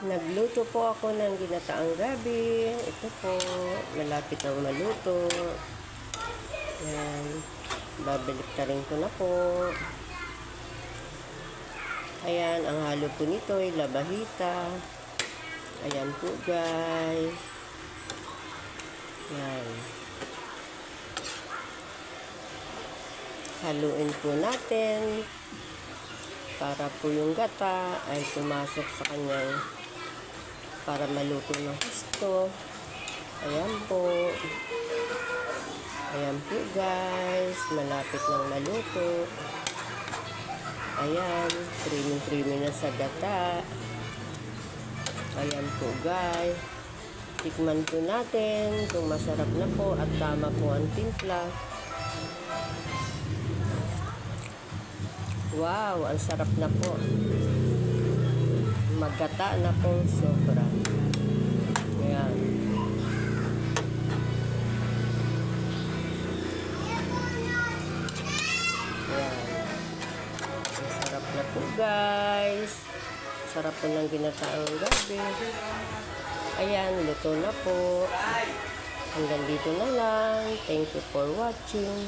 Nagluto po ako ng ginataang gabi. Ito po, malapit ang maluto. Yan. Babalik ta rin ko na po. Ayan, ang halo po nito ay labahita. Ayan po guys. Yan. Haluin po natin para po yung gata ay pumasok sa kanyang para maluto ng gusto. Ayan po. Ayan po guys. Malapit ng maluto. Ayan. Creamy-creamy na sa gata. Ayan po guys. Tikman po natin kung masarap na po at tama po ang timpla. Wow, ang sarap na po. Magata na po sobra. Ayan. Ayan. Sarap na po guys. Sarap po ng ginataang gabi. Ayan, luto na po. Hanggang dito na lang. Thank you for watching.